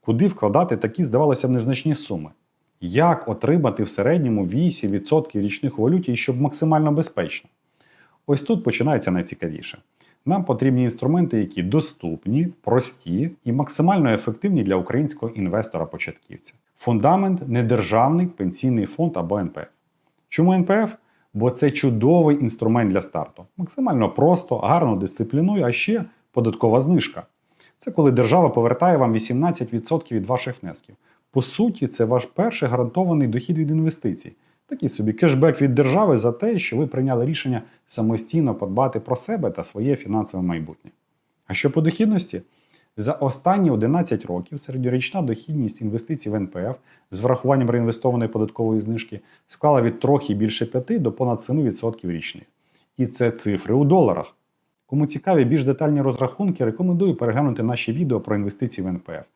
Куди вкладати такі, здавалося б, незначні суми? Як отримати в середньому 8% річних валюті, щоб максимально безпечно? Ось тут починається найцікавіше. Нам потрібні інструменти, які доступні, прості і максимально ефективні для українського інвестора-початківця. Фундамент недержавний пенсійний фонд або НПФ. Чому НПФ? Бо це чудовий інструмент для старту. Максимально просто, гарно дисциплінує, а ще податкова знижка. Це коли держава повертає вам 18% від ваших внесків. По суті, це ваш перший гарантований дохід від інвестицій. Такий собі кешбек від держави за те, що ви прийняли рішення самостійно подбати про себе та своє фінансове майбутнє. А що по дохідності? За останні 11 років середньорічна дохідність інвестицій в НПФ з врахуванням реінвестованої податкової знижки склала від трохи більше 5 до понад 7% річних. І це цифри у доларах. Кому цікаві більш детальні розрахунки, рекомендую переглянути наші відео про інвестиції в НПФ.